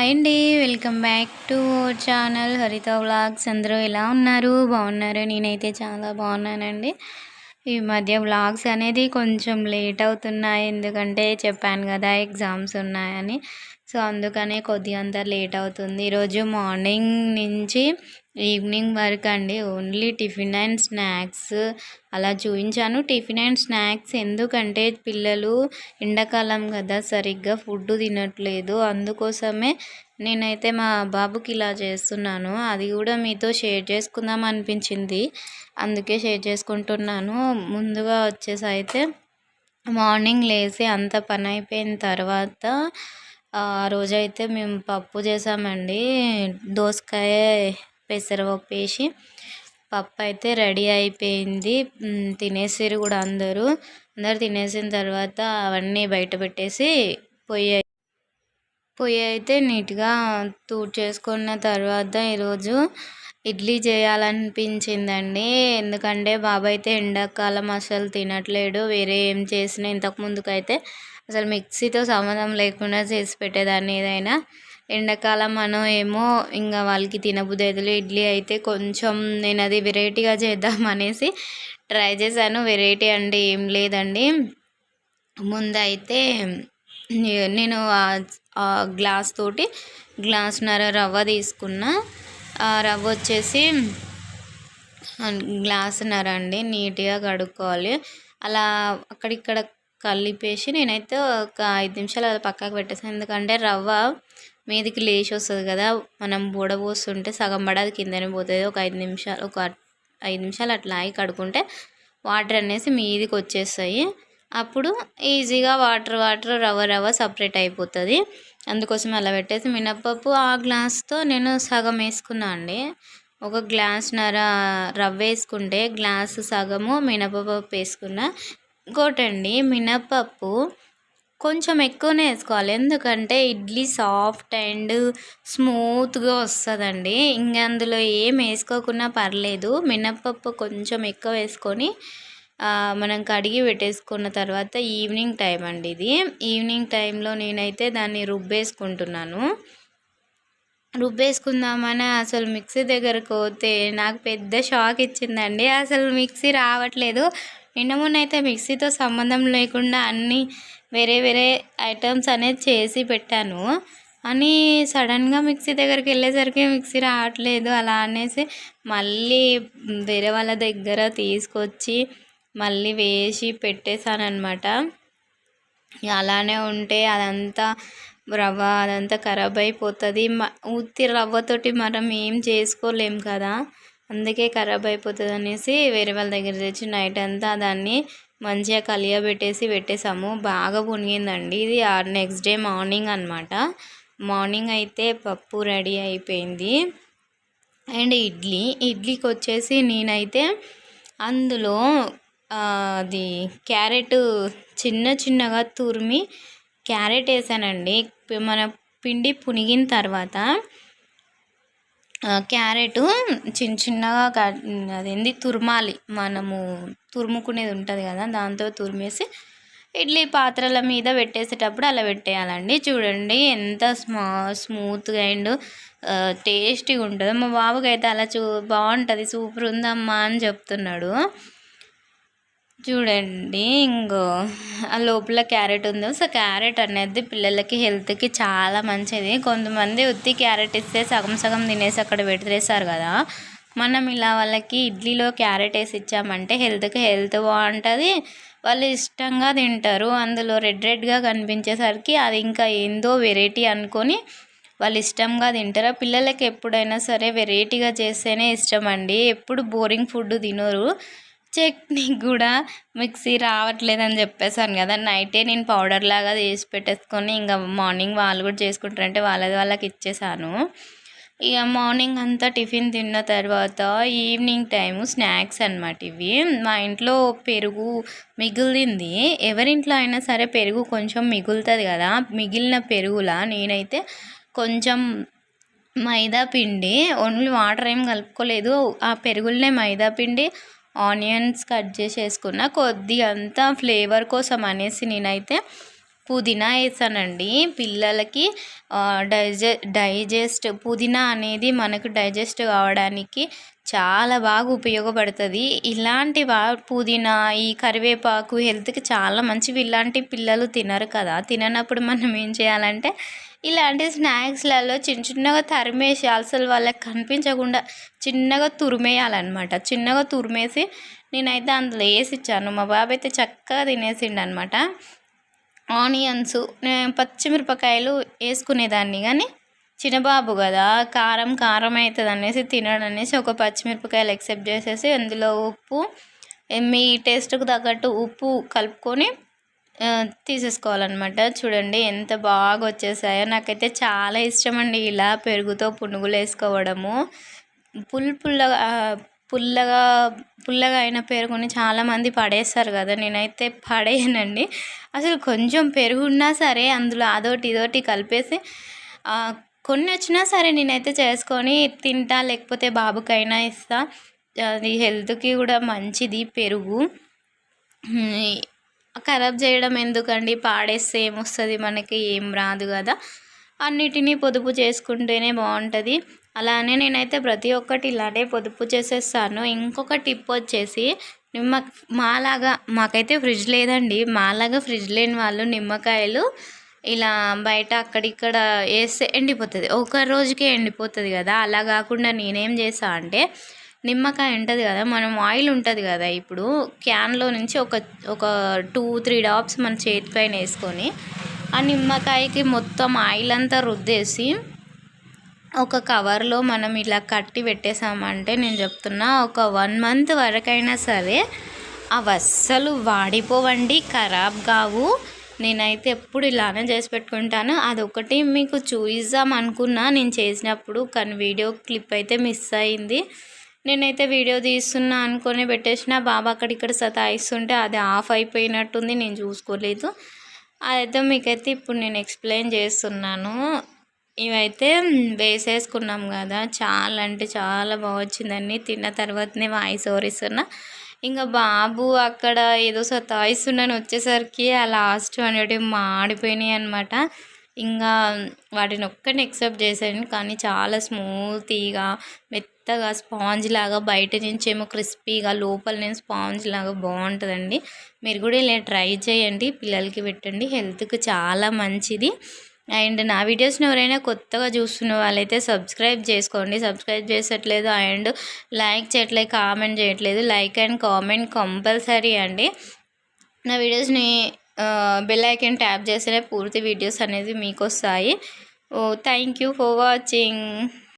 Hi అండి welcome back to channel Haritha vlogs అందరూ ఎలా ఉన్నారు? బాగున్నారు? నేనైతే చాలా బాగున్నానండి. ఈ మధ్య వ్లాగ్స్ అనేది కొంచెం లేట్ అవుతున్నాయి. ఎందుకంటే చెప్పాను కదా ఎగ్జామ్స్ ఉన్నాయని. సో అందుకనే కొద్దిగా అంత లేట్ అవుతుంది. ఈరోజు మార్నింగ్ నుంచి ఈవినింగ్ వరకు అండి ఓన్లీ టిఫిన్ అండ్ స్నాక్స్ అలా చూపించాను టిఫిన్ అండ్ స్నాక్స్ ఎందుకంటే పిల్లలు ఎండాకాలం కదా సరిగ్గా ఫుడ్ తినట్లేదు. అందుకోసమే నేనైతే మా బాబుకి ఇలా చేస్తున్నాను. అది కూడా మీతో షేర్ చేసుకుందాం అనిపించింది. అందుకే షేర్ చేసుకుంటున్నాను. ముందుగా వచ్చేసి అయితే మార్నింగ్ లేచి అంత పని అయిపోయిన తర్వాత ఆ రోజైతే మేము పప్పు చేసామండి. దోసకాయ పెసరపప్పు వేసి పప్పు అయితే రెడీ అయిపోయింది. తినేసారు కూడా అందరూ. అందరు తినేసిన తర్వాత అవన్నీ బయట పెట్టేసి పొయ్యి పొయ్యి అయితే నీట్గా చేసుకున్న తర్వాత ఈరోజు ఇడ్లీ చేయాలనిపించిందండి. ఎందుకంటే బాబాయ్ అయితే ఎండాకాలం అసలు తినట్లేడు. వేరే ఏం చేసినా ఇంతకు ముందుకైతే అసలు మిక్సీతో సంబంధం లేకుండా చేసి పెట్టేదాన్ని ఏదైనా. ఎండాకాలం మనం ఏమో ఇంకా వాళ్ళకి తినబుద్ధి అయితే ఇడ్లీ అయితే కొంచెం నేను అది వెరైటీగా చేద్దాం అనేసి ట్రై చేశాను. వెరైటీ అంటే ఏం లేదండి. ముందైతే నేను గ్లాస్ తోటి గ్లాస్న్నర రవ్వ తీసుకున్న. ఆ రవ్వ వచ్చేసి గ్లాస్న్నర అండి నీట్గా కడుక్కోవాలి. అలా అక్కడిక్కడ కలిపేసి నేనైతే ఒక ఐదు నిమిషాలు అది పక్కకు పెట్టేసాను ఎందుకంటే రవ్వ మీదికి లేచి వస్తుంది కదా మనం బూడబోస్తుంటే సగం పడది కిందనే పోతుంది. ఒక ఐదు నిమిషాలు ఒక ఐదు నిమిషాలు అట్లా ఆగి కడుక్కుంటే వాటర్ అనేసి మీదికి వచ్చేస్తాయి. అప్పుడు ఈజీగా వాటర్ వాటర్ రవ్వ రవ్వ సపరేట్ అయిపోతుంది. అందుకోసం అలా పెట్టేసి మినప్పప్పు ఆ గ్లాస్తో నేను సగం వేసుకున్నా అండి. ఒక గ్లాస్ నర రవ్వ వేసుకుంటే గ్లాస్ సగము మినపప్పు వేసుకున్న. ఇంకోటండి మినపప్పు కొంచెం ఎక్కువనే వేసుకోవాలి. ఎందుకంటే ఇడ్లీ సాఫ్ట్ అండ్ స్మూత్గా వస్తుందండి. ఇంకా అందులో ఏం వేసుకోకున్నా పర్లేదు. మినప్పప్పు కొంచెం ఎక్కువ వేసుకొని మనం కడిగి పెట్టేసుకున్న తర్వాత ఈవినింగ్ టైం అండి ఇది. ఈవినింగ్ టైంలో నేనైతే దాన్ని రుబ్బేసుకుంటున్నాను. రుబ్బేసుకుందామని అసలు మిక్సీ దగ్గరకు పోతే నాకు పెద్ద షాక్ ఇచ్చిందండి. అసలు మిక్సీ రావట్లేదు. నిన్న అయితే మిక్సీతో సంబంధం లేకుండా అన్నీ వేరే వేరే ఐటమ్స్ అనేది చేసి పెట్టాను. అని సడన్గా మిక్సీ దగ్గరికి వెళ్ళేసరికి మిక్సీ రావట్లేదు. అలా అనేసి మళ్ళీ వేరే వాళ్ళ దగ్గర తీసుకొచ్చి మళ్ళీ వేసి పెట్టేశాను అనమాట అలానే ఉంటే అదంతా రవ్వ అదంతా ఖరాబ్ అయిపోతుంది. ఉత్తి రవ్వతోటి మనం ఏం చేసుకోలేం కదా. అందుకే ఖరాబ్ అయిపోతుంది అనేసి వేరే వాళ్ళ దగ్గర తెచ్చి నైట్ అంతా దాన్ని మంచిగా కలియబెట్టేసి పెట్టేసాము బాగా పునిగిందండి. ఇది నెక్స్ట్ డే మార్నింగ్ అనమాట మార్నింగ్ అయితే పప్పు రెడీ అయిపోయింది. అండ్ ఇడ్లీ. ఇడ్లీకి వచ్చేసి నేనైతే అందులో అది క్యారెట్ చిన్న చిన్నగా తురిమి క్యారెట్ వేసానండి. మన పిండి పునిగిన తర్వాత క్యారెట్ చిన్న చిన్నగా అదేంది తురమాలి. మనము తురుముకునేది ఉంటుంది కదా దాంతో తురిమేసి ఇడ్లీ పాత్రల మీద పెట్టేసేటప్పుడు అలా పెట్టేయాలండి. చూడండి ఎంత స్మా స్మూత్గా అండ్ టేస్టీగా ఉంటుందో మా బాబుకి అయితే అలా చూ బాగుంటుంది సూపర్ ఉందమ్మా అని చెప్తున్నాడు. చూడండి ఇంకో ఆ లోపల క్యారెట్ ఉందో. సో క్యారెట్ అనేది పిల్లలకి హెల్త్కి చాలా మంచిది. కొంతమంది ఉత్తి క్యారెట్ ఇస్తే సగం సగం తినేసి అక్కడ పెట్టేస్తారు కదా. మనం ఇలా వాళ్ళకి ఇడ్లీలో క్యారెట్ వేసి ఇచ్చామంటే హెల్త్కి హెల్త్ బాగుంటుంది. వాళ్ళు ఇష్టంగా తింటారు. అందులో రెడ్ రెడ్గా కనిపించేసరికి అది ఇంకా ఏందో వెరైటీ అనుకొని వాళ్ళు ఇష్టంగా తింటారు. పిల్లలకి ఎప్పుడైనా సరే వెరైటీగా చేస్తేనే ఇష్టం అండి. ఎప్పుడు బోరింగ్ ఫుడ్ తినరు. చట్నీ కూడా మిక్సీ రావట్లేదని చెప్పేసాను కదా. నైటే నేను పౌడర్ లాగా చేసి పెట్టేసుకొని ఇంకా మార్నింగ్ వాళ్ళు కూడా చేసుకుంటారంటే వాళ్ళది వాళ్ళకి ఇచ్చేసాను ఇక మార్నింగ్ అంతా టిఫిన్ తిన్న తర్వాత ఈవినింగ్ టైము స్నాక్స్ అనమాట ఇవి. మా ఇంట్లో పెరుగు మిగిలింది. ఎవరింట్లో అయినా సరే పెరుగు కొంచెం మిగులుతుంది కదా. మిగిలిన పెరుగులా నేనైతే కొంచెం మైదా పిండి ఓన్లీ వాటర్ ఏం కలుపుకోలేదు. ఆ పెరుగులనే మైదా పిండి ఆనియన్స్ కట్ చేసి వేసుకున్న అంతా ఫ్లేవర్ కోసం అనేసి నేనైతే పుదీనా వేసానండి. పిల్లలకి డైజె డైజెస్ట్ పుదీనా అనేది మనకు డైజెస్ట్ కావడానికి చాలా బాగా ఉపయోగపడుతుంది. ఇలాంటి వా పుదీనా ఈ కరివేపాకు హెల్త్కి చాలా మంచివి. ఇలాంటి పిల్లలు తినరు కదా. తిననప్పుడు మనం ఏం చేయాలంటే ఇలాంటి స్నాక్స్లలో చిన్న చిన్నగా తరిమేసి అసలు వాళ్ళకి కనిపించకుండా చిన్నగా తురిమేయాలన్నమాట. చిన్నగా తురిమేసి నేనైతే అందులో వేసి ఇచ్చాను మా బాబు అయితే చక్కగా తినేసిండు అనమాట ఆనియన్స్ పచ్చిమిరపకాయలు వేసుకునేదాన్ని కానీ చిన్నబాబు కదా కారం కారం అవుతుంది అనేసి తినడు అనేసి ఒక పచ్చిమిరపకాయలు ఎక్సెప్ట్ చేసేసి అందులో ఉప్పు మీ టేస్ట్కు తగ్గట్టు ఉప్పు కలుపుకొని తీసేసుకోవాలన్నమాట. చూడండి ఎంత బాగా వచ్చేసాయో నాకైతే చాలా ఇష్టం అండి ఇలా పెరుగుతో పునుగులు వేసుకోవడము. పుల్ పుల్లగా పుల్లగా పుల్లగా అయిన పెరుగుని చాలామంది పడేస్తారు కదా. నేనైతే పడేయనండి. అసలు కొంచెం పెరుగు ఉన్నా సరే అందులో అదోటి ఇదోటి కలిపేసి కొన్ని వచ్చినా సరే నేనైతే చేసుకొని తింటా లేకపోతే బాబుకైనా ఇస్తా. అది హెల్త్కి కూడా మంచిది పెరుగు. ఖరాబ్ చేయడం ఎందుకండి? పాడేస్తే ఏమొస్తుంది మనకి? ఏం రాదు కదా. అన్నిటినీ పొదుపు చేసుకుంటేనే బాగుంటుంది అలానే నేనైతే ప్రతి ఒక్కటి ఇలానే పొదుపు చేసేస్తాను. ఇంకొక టిప్ వచ్చేసి నిమ్మ మాలాగా మాకైతే ఫ్రిడ్జ్ లేదండి. మాలాగా ఫ్రిడ్జ్ లేని వాళ్ళు నిమ్మకాయలు ఇలా బయట అక్కడిక్కడ వేస్తే ఎండిపోతుంది. ఒక రోజుకే ఎండిపోతుంది కదా. అలా కాకుండా నేనేం చేసా అంటే నిమ్మకాయ ఉంటుంది కదా మనం ఆయిల్ ఉంటుంది కదా ఇప్పుడు క్యాన్లో నుంచి ఒక ఒక టూ త్రీ డాప్స్ మన చేతిపైన వేసుకొని ఆ నిమ్మకాయకి మొత్తం ఆయిల్ అంతా రుద్దేసి ఒక కవర్లో మనం ఇలా కట్టి పెట్టేసామంటే నేను చెప్తున్నా ఒక వన్ మంత్ వరకైనా సరే అవి అస్సలు వాడిపోవండి ఖరాబ్ కావు. నేనైతే ఎప్పుడు ఇలానే చేసి పెట్టుకుంటాను. అదొకటి మీకు చూయిద్దాం అనుకున్నా నేను చేసినప్పుడు కానీ వీడియో క్లిప్ అయితే మిస్ అయింది. నేనైతే వీడియో తీస్తున్నా అనుకొని పెట్టేసిన బాబా అక్కడిక్కడ సతాయిస్తుంటే అది ఆఫ్ అయిపోయినట్టుంది నేను చూసుకోలేదు. అదైతే మీకైతే ఇప్పుడు నేను ఎక్స్ప్లెయిన్ చేస్తున్నాను. ఇవైతే వేసేసుకున్నాం కదా చాలా అంటే చాలా బాగా వచ్చిందండి. తిన్న తర్వాతనే వాయిస్ ఓవర్ ఇస్తున్నా. ఇంకా బాబు అక్కడ ఏదో సతాయిస్తున్నాను వచ్చేసరికి ఆ లాస్ట్ అనేటివి మాడిపోయినాయి అనమాట ఇంకా వాటిని ఒక్కని ఎక్సెప్ట్ చేశాను కానీ చాలా స్మూతీగా మెత్తగా స్పాంజ్ లాగా బయట నుంచి ఏమో క్రిస్పీగా లోపల నేను స్పాంజ్ లాగా బాగుంటుందండి. మీరు కూడా ఇలా ట్రై చేయండి పిల్లలకి పెట్టండి. హెల్త్కి చాలా మంచిది. అండ్ నా వీడియోస్ని ఎవరైనా కొత్తగా చూస్తున్న వాళ్ళైతే సబ్స్క్రైబ్ చేసుకోండి. సబ్స్క్రైబ్ చేసట్లేదు అండ్ లైక్ చేయట్లేదు కామెంట్ చేయట్లేదు. లైక్ అండ్ కామెంట్ కంపల్సరీ అండి. నా వీడియోస్ని బెల్ ఐకన్ ట్యాప్ చేస్తేనే పూర్తి వీడియోస్ అనేది మీకు వస్తాయి ఓ థ్యాంక్ యూ ఫర్ వాచింగ్.